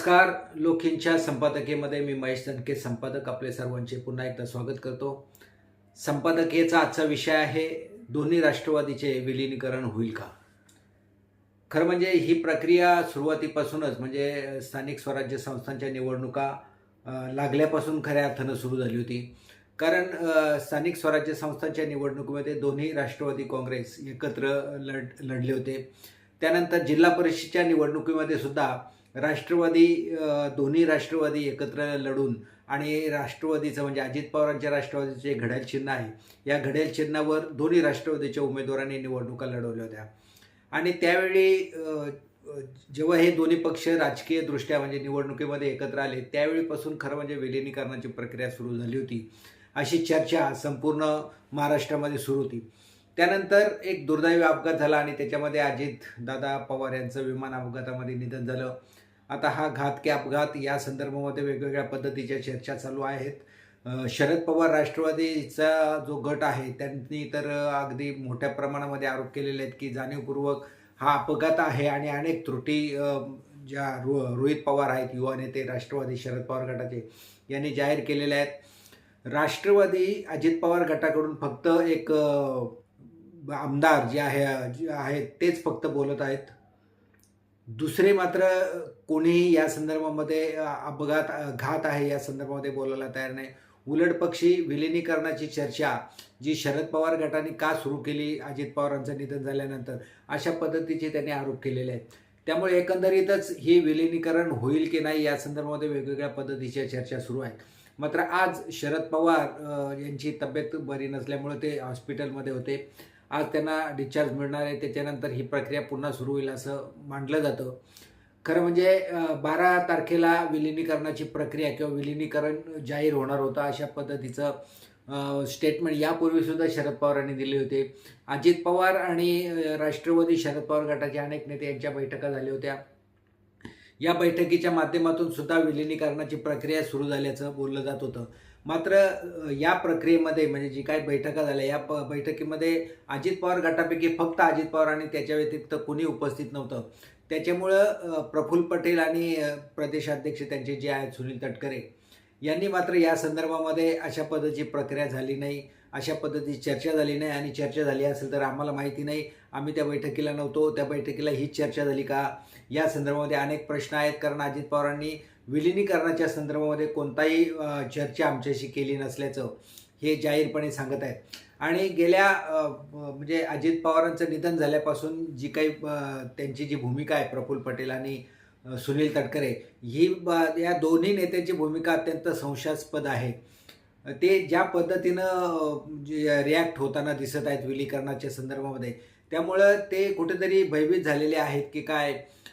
नमस्कार लोखींच्या संपादकीमध्ये मी महेश दणके संपादक आपले सर्वांचे पुन्हा एकदा स्वागत करतो. संपादकीयचा आजचा विषय आहे दोन्ही राष्ट्रवादीचे विलीनीकरण होईल का? खरं म्हणजे ही प्रक्रिया सुरुवातीपासूनच म्हणजे स्थानिक स्वराज्य संस्थांच्या निवडणुका लागल्यापासून खऱ्या अर्थानं सुरू झाली होती. कारण स्थानिक स्वराज्य संस्थांच्या निवडणुकीमध्ये दोन्ही राष्ट्रवादी काँग्रेस एकत्र लढ लढले होते. त्यानंतर जिल्हा परिषदच्या निवडणुकीमध्ये सुद्धा राष्ट्रवादी दोन्ही राष्ट्रवादी एकत्र लढून आणि राष्ट्रवादीचं म्हणजे अजित पवारांच्या राष्ट्रवादीचे जे घड्याल चिन्ह आहे. या घड्याल चिन्हावर दोन्ही राष्ट्रवादीच्या उमेदवारांनी निवडणुका लढवल्या होत्या. आणि त्यावेळी जेव्हा हे दोन्ही पक्ष राजकीयदृष्ट्या म्हणजे निवडणुकीमध्ये एकत्र आले त्यावेळीपासून खरं म्हणजे विलिनीकरणाची प्रक्रिया सुरू झाली होती. अशी चर्चा संपूर्ण महाराष्ट्रामध्ये सुरू होती. त्यानंतर एक दुर्दैवी अपघात झाला आणि त्याच्यामध्ये अजित दादा पवार यांचं विमान अपघातामध्ये निधन झालं. आता हा घात की अपघात या संदर्भामध्ये वेगवेगळ्या पद्धतीच्या चर्चा चालू आहेत. शरद पवार राष्ट्रवादीचा जो गट आहे त्यांनी तर अगदी मोठ्या प्रमाणामध्ये आरोप केलेले आहेत की जाणीवपूर्वक हा अपघात आहे आणि अनेक त्रुटी ज्या रो रोहित पवार आहेत युवा नेते राष्ट्रवादी शरद पवार गटाचे यांनी जाहीर केलेले आहेत. राष्ट्रवादी अजित पवार गटाकडून फक्त एक आमदार जे आहे जे आहेत तेच फक्त बोलत आहेत. दुसरे मात्र कोणीही या संदर्भामध्ये अपघात घात आहे या संदर्भामध्ये बोलायला तयार नाही. उलट पक्षी विलिनीकरणाची चर्चा जी शरद पवार गटाने का सुरू केली अजित पवारांचं निधन झाल्यानंतर अशा पद्धतीचे त्यांनी आरोप केलेले आहेत. त्यामुळे एकंदरीतच हे विलिनीकरण होईल की नाही या संदर्भामध्ये वेगवेगळ्या पद्धतीच्या चर्चा सुरू आहेत. मात्र आज शरद पवार यांची तब्येत बरी नसल्यामुळे ते हॉस्पिटलमध्ये होते. आज त्यांना डिस्चार्ज मिळणार आहे त्याच्यानंतर ही प्रक्रिया पुन्हा सुरू होईल असं मांडलं जातं. खरं म्हणजे बारा तारखेला विलिनीकरणाची प्रक्रिया किंवा विलिनीकरण जाहीर होणार होतं अशा पद्धतीचं स्टेटमेंट यापूर्वी सुद्धा शरद पवारांनी दिले होते. अजित पवार आणि राष्ट्रवादी शरद पवार गटाचे अनेक नेते यांच्या बैठका झाल्या होत्या. या बैठकीच्या माध्यमातून सुद्धा विलिनीकरणाची प्रक्रिया सुरू झाल्याचं बोललं जात होतं. मात्र या प्रक्रियेमध्ये म्हणजे जी काही बैठका झाल्या या प बैठकीमध्ये अजित पवार गटापैकी फक्त अजित पवार आणि त्याच्या व्यतिरिक्त कोणी उपस्थित नव्हतं. त्याच्यामुळं प्रफुल्ल पटेल आणि प्रदेशाध्यक्ष त्यांचे जे आहेत सुनील तटकरे यांनी मात्र या संदर्भामध्ये अशा पद्धतीची प्रक्रिया झाली नाही अशा पद्धतीची चर्चा झाली नाही आणि चर्चा झाली असेल तर आम्हाला माहिती नाही. आम्ही त्या बैठकीला नव्हतो. त्या बैठकीला हीच चर्चा झाली का? या संदर्भामध्ये अनेक प्रश्न आहेत. कारण अजित पवारांनी विलिनीकरणाच्या संदर्भामध्ये कोणताही चर्चा आमच्याशी केली नसल्याचं हे जाहीरपणे सांगत आहेत. आणि गेल्या म्हणजे अजित पवारांचं निधन झाल्यापासून जी काही त्यांची जी भूमिका आहे प्रफुल्ल पटेल आणि सुनील तटकरे ही या दोन्ही नेत्यांची भूमिका अत्यंत संशयास्पद आहे. ते ज्या पद्धतीनं जे म्हणजे रिॲक्ट होताना दिसत आहेत विलीकरणाच्या संदर्भामध्ये त्यामुळं ते कुठेतरी भयभीत झालेले आहेत की काय?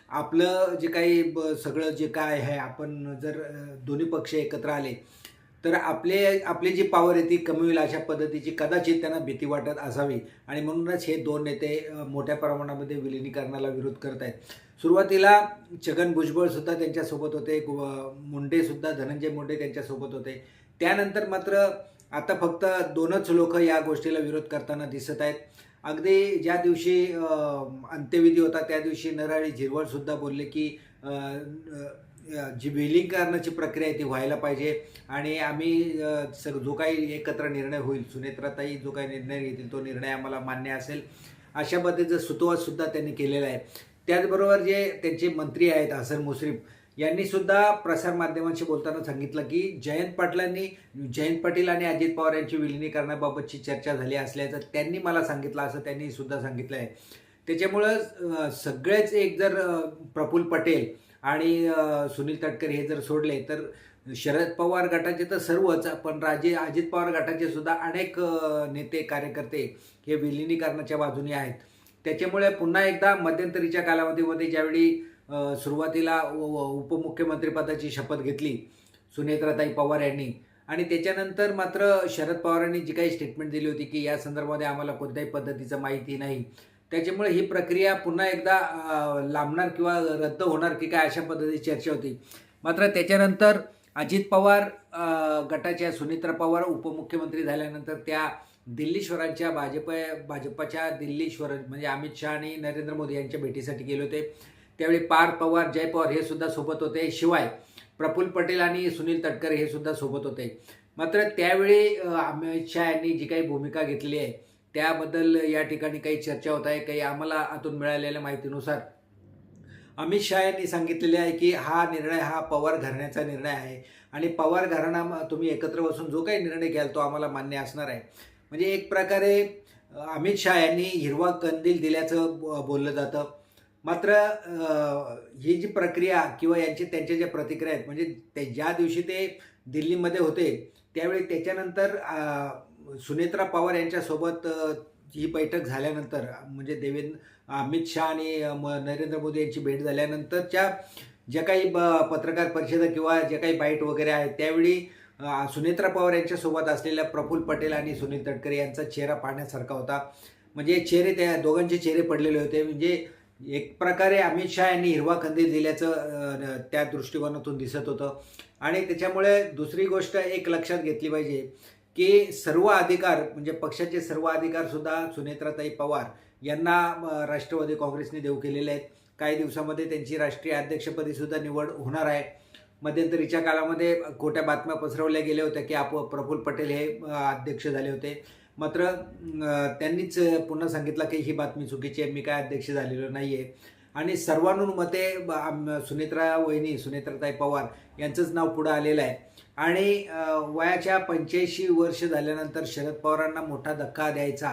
आपलं जे काही ब- सगळं जे काय आहे आपण जर दोन्ही पक्ष एकत्र आले तर आपले आपली जी पॉवर आहे ती कमी होईल अशा पद्धतीची कदाचित त्यांना भीती वाटत असावी. आणि म्हणूनच हे दोन नेते मोठ्या प्रमाणामध्ये विलिनीकरणाला विरोध करत आहेत. सुरुवातीला छगन भुजबळ सुद्धा त्यांच्यासोबत होते मुंडेसुद्धा मुंडे सुद्धा धनंजय मुंडे त्यांच्यासोबत होते. त्यानंतर मात्र आता फक्त दोनच लोक या गोष्टीला विरोध करताना दिसत आहेत. अगदी ज्या दिवशी अंत्यविधी होता त्या दिवशी नराळी झिरवळ सुद्धा बोलले की जी अ, जी विलिंगकरणाची प्रक्रिया आहे ती व्हायला पाहिजे. आणि आम्ही सग जो काही एकत्र निर्णय होईल सुनेत्राताई जो काही निर्णय घेतील तो निर्णय आम्हाला मान्य असेल. अशा पद्धतीचं सुतोवाद सुद्धा त्यांनी केलेला आहे. त्याचबरोबर जे त्यांचे मंत्री आहेत हसन मुश्रीफ यांनी सुद्धा प्रसारमाध्यमांशी बोलताना सांगितलं की जयंत पाटलांनी जयंत पाटील आणि अजित पवार यांची विलिनीकरणाबाबतची चर्चा झाली असल्याचं त्यांनी मला सांगितलं असं त्यांनी सुद्धा सांगितलं आहे त्याच्यामुळं सगळेच एक जर प्रफुल्ल पटेल आणि सुनील तटकरे हे जर सोडले तर शरद पवार गटाचे तर सर्वच पण राजे अजित पवार गटाचे सुद्धा अनेक नेते कार्यकर्ते हे विलिनीकरणाच्या बाजूने आहेत. त्याच्यामुळे पुन्हा एकदा मध्यंतरीच्या कालावधीमध्ये ज्यावेळी सुरुवातीला उपमुख्यमंत्रीपदाची शपथ घेतली सुनेत्राताई पवार यांनी. आणि त्याच्यानंतर मात्र शरद पवारांनी जी काही स्टेटमेंट दिली होती की या संदर्भामध्ये आम्हाला कोणत्याही पद्धतीचं माहिती नाही. त्याच्यामुळे ही प्रक्रिया पुन्हा एकदा लांबणार किंवा रद्द होणार की काय अशा पद्धतीची चर्चा होती. मात्र त्याच्यानंतर अजित पवार गटाच्या सुनित्रा पवार उपमुख्यमंत्री झाल्यानंतर त्या दिल्लीश्वरांच्या भाजप भाजपच्या दिल्लीश्वर म्हणजे अमित शहा आणि नरेंद्र मोदी यांच्या भेटीसाठी गेले होते. त्यावेळी पार पवार जय पवार हे सुद्धा सोबत होते. शिवाय प्रफुल्ल पटेल आणि सुनील तटकरे हे सुद्धा सोबत होते. मात्र त्यावेळी अमित शहा यांनी जी काही भूमिका घेतली आहे त्याबद्दल या ठिकाणी काही चर्चा होत आहे काही आम्हाला आतून मिळालेल्या माहितीनुसार. अमित शहा यांनी सांगितलेले आहे की हा निर्णय हा पवार घराण्याचा निर्णय आहे. आणि पवार घराणा तुम्ही एकत्र बसून जो काही निर्णय घ्याल तो आम्हाला मान्य असणार आहे. म्हणजे एक प्रकारे अमित शहा यांनी हिरवा कंदील दिल्याचं ब- बोललं जातं. मात्र ही जी प्रक्रिया किंवा यांची त्यांच्या ज्या प्रतिक्रिया आहेत म्हणजे ते ज्या दिवशी ते दिल्लीमध्ये होते त्यावेळी त्याच्यानंतर सुनेत्रा पवार यांच्यासोबत ही बैठक झाल्यानंतर म्हणजे देवेंद्र अमित शहा आणि म- नरेंद्र मोदी यांची भेट झाल्यानंतरच्या ज्या काही ब- पत्रकार परिषदा किंवा ज्या काही बाईट वगैरे आहेत त्यावेळी सुनेत्रा पवार यांच्यासोबत असलेल्या प्रफुल्ल पटेल आणि सुनील तटकरे यांचा चेहरा पाहण्यासारखा होता. म्हणजे चेहरे त्या दोघांचे चेहरे पडलेले होते. म्हणजे एक प्रकारे अमित शहा यांनी हिरवा कंदील दिल्याचं त्या दृष्टिकोनातून दिसत होतं. आणि त्याच्यामुळे दुसरी गोष्ट एक लक्षात घेतली पाहिजे की सर्व अधिकार म्हणजे पक्षाचे सर्व अधिकार सुद्धा सुनेत्राताई पवार यांना राष्ट्रवादी काँग्रेसने देऊ केलेले आहेत. काही दिवसामध्ये त्यांची राष्ट्रीय अध्यक्षपदी सुद्धा निवड होणार आहे. मध्यंतरीच्या काळामध्ये खोट्या बातम्या पसरवल्या गेल्या होत्या की आप प्रफुल्ल पटेल हे अध्यक्ष झाले होते. मात्र त्यांनीच पुन्हा सांगितलं की ही बातमी चुकीची आहे मी काय अध्यक्ष झालेलो नाही आहे आणि सर्वानुमते ब- सुनेत्रा वहिनी सुनेत्राताई पवार यांचंच नाव पुढं आलेलं आहे. आणि वयाच्या पंच्याऐंशी वर्ष झाल्यानंतर शरद पवारांना मोठा धक्का द्यायचा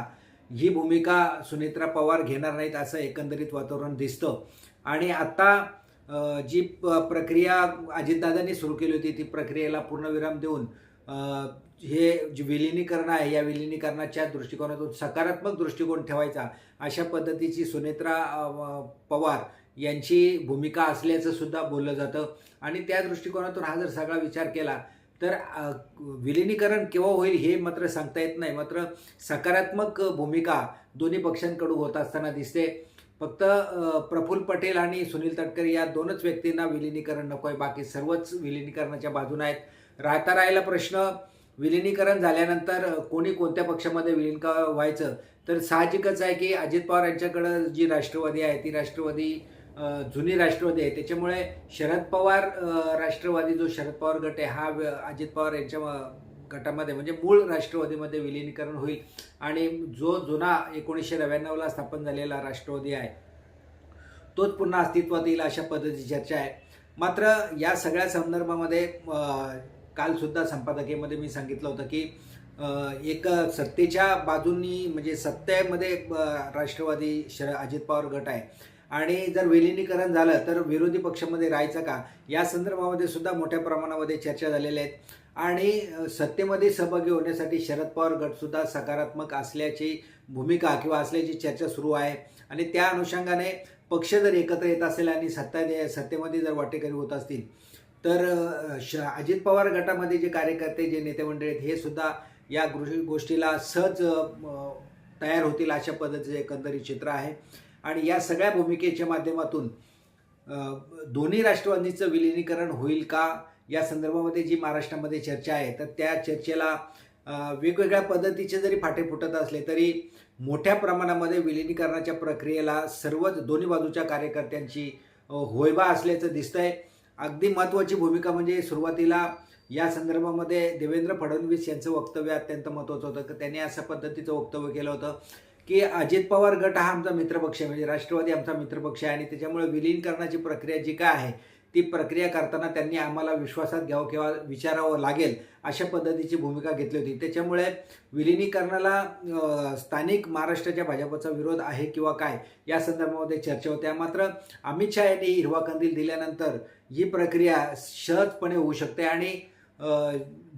ही भूमिका सुनेत्रा पवार घेणार नाहीत असं एकंदरीत वातावरण दिसतं. आणि आत्ता जी प- प्रक्रिया अजितदादांनी सुरू केली होती ती प्रक्रियेला पूर्णविराम देऊन हे जे विलिनीकरण आहे या विलिनीकरणाच्या दृष्टिकोनातून सकारात्मक दृष्टिकोन ठेवायचा अशा पद्धतीची सुनेत्रा पवार यांची भूमिका असल्याचं सुद्धा बोललं जातं. आणि त्या दृष्टिकोनातून हा जर सगळा विचार केला तर विलिनीकरण केव्हा होईल हे मात्र सांगता येत नाही. मात्र सकारात्मक भूमिका दोन्ही पक्षांकडून होत असताना दिसते. फक्त प्रफुल्ल पटेल आणि सुनील तटकरे या दोनच व्यक्तींना विलिनीकरण नको आहे बाकी सर्वच विलिनीकरणाच्या बाजून आहेत. राहता राहिला प्रश्न विलिनीकरण झाल्यानंतर कोणी कोणत्या पक्षामध्ये विलीन का व्हायचं? तर साहजिकच आहे की अजित पवार यांच्याकडं जी राष्ट्रवादी आहे ती राष्ट्रवादी जुनी राष्ट्रवादी आहे. त्याच्यामुळे शरद पवार राष्ट्रवादी जो शरद पवार गट आहे हा अजित पवार यांच्या गटामध्ये म्हणजे मूळ राष्ट्रवादीमध्ये विलीनीकरण होईल. आणि जो जुना एकोणीसशे नव्याण्णवला स्थापन झालेला राष्ट्रवादी आहे तोच पुन्हा अस्तित्वात येईल अशा पद्धतीची चर्चा आहे. मात्र या सगळ्या संदर्भामध्ये कालसुद्धा संपादकीयमध्ये मी सांगितलं होतं की एक सत्तेच्या बाजूंनी म्हणजे सत्तेमध्ये राष्ट्रवादी शर अजित पवार गट आहे. आणि जर विलिनीकरण झालं तर विरोधी पक्षामध्ये राहायचं का? या संदर्भामध्ये सुद्धा मोठ्या प्रमाणामध्ये चर्चा झालेल्या आहेत. आणि सत्तेमध्ये सहभागी होण्यासाठी शरद पवार गटसुद्धा सकारात्मक असल्याची भूमिका किंवा असल्याची चर्चा सुरू आहे. आणि त्या अनुषंगाने पक्ष जर एकत्र येत असेल आणि सत्ता सत्तेमध्ये जर वाटेकरी होत असतील तर श अजित पवार गटामध्ये जे कार्यकर्ते जे नेते मंडळी आहेत हे सुद्धा या गृ गोष्टीला सहज तयार होतील अशा पद्धतीचं एकंदरीत चित्र आहे. आणि या सगळ्या भूमिकेच्या माध्यमातून दोन्ही राष्ट्रवादीचं विलिनीकरण होईल का? या संदर्भामध्ये जी महाराष्ट्रामध्ये चर्चा आहे तर त्या चर्चेला वेगवेगळ्या पद्धतीचे जरी फाटे फुटत असले तरी मोठ्या प्रमाणामध्ये विलिनीकरणाच्या प्रक्रियेला सर्वच दोन्ही बाजूच्या कार्यकर्त्यांची होयबा असल्याचं दिसतंय. अगदी महत्त्वाची भूमिका म्हणजे सुरुवातीला या संदर्भामध्ये देवेंद्र फडणवीस यांचं वक्तव्य अत्यंत महत्त्वाचं होतं. की त्यांनी अशा पद्धतीचं वक्तव्य केलं होतं की अजित पवार गट हा आमचा मित्रपक्ष आहे म्हणजे राष्ट्रवादी आमचा मित्रपक्ष आहे आणि त्याच्यामुळे विलीनीकरणाची प्रक्रिया जी काय आहे ती प्रक्रिया करताना त्यांनी आम्हाला विश्वासात घ्यावं किंवा विचारावं लागेल अशा पद्धतीची भूमिका घेतली होती. त्याच्यामुळे विलिनीकरणाला स्थानिक महाराष्ट्राच्या भाजपचा विरोध आहे किंवा काय या संदर्भामध्ये चर्चा होत्या मात्र अमित शहा यांनी हिरवा कंदील दिल्यानंतर ही प्रक्रिया सहजपणे होऊ शकते आणि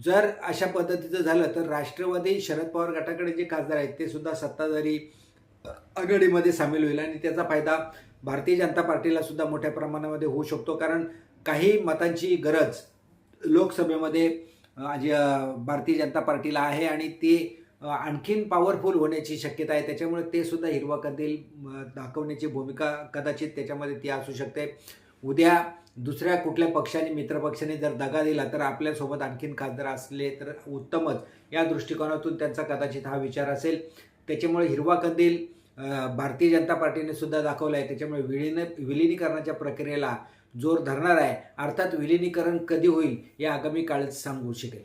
जर अशा पद्धतीचं झालं तर राष्ट्रवादी शरद पवार गटाकडे जे खासदार आहेत ते सुद्धा सत्ताधारी आघाडीमध्ये सामील होईल आणि त्याचा फायदा भारतीय जनता पार्टीला सुद्धा मोठ्या प्रमाणामध्ये होऊ शकतो. कारण काही मतांची गरज लोकसभेमध्ये जे, भारतीय जनता पार्टीला आहे आणि ते आणखीन पॉवरफुल होण्याची शक्यता आहे. त्याच्यामुळे ते सुद्धा हिरवा कंदील दाखवण्याची भूमिका कदाचित त्याच्यामध्ये ती असू शकते. उद्या दुसऱ्या कुठल्या पक्षाने मित्रपक्षाने जर दगा दिला तर आपल्यासोबत आणखीन खासदार असले तर उत्तमच. या दृष्टिकोनातून त्यांचा कदाचित हा विचार असेल. त्याच्यामुळे हिरवा कंदील भारतीय जनता पार्टीने सुद्धा दाखवलं आहे त्याच्यामुळे विलीन विलिनीकरणाच्या प्रक्रियेला जोर धरणार आहे. अर्थात विलिनीकरण कधी होईल हे आगामी काळात सांगू शकेल.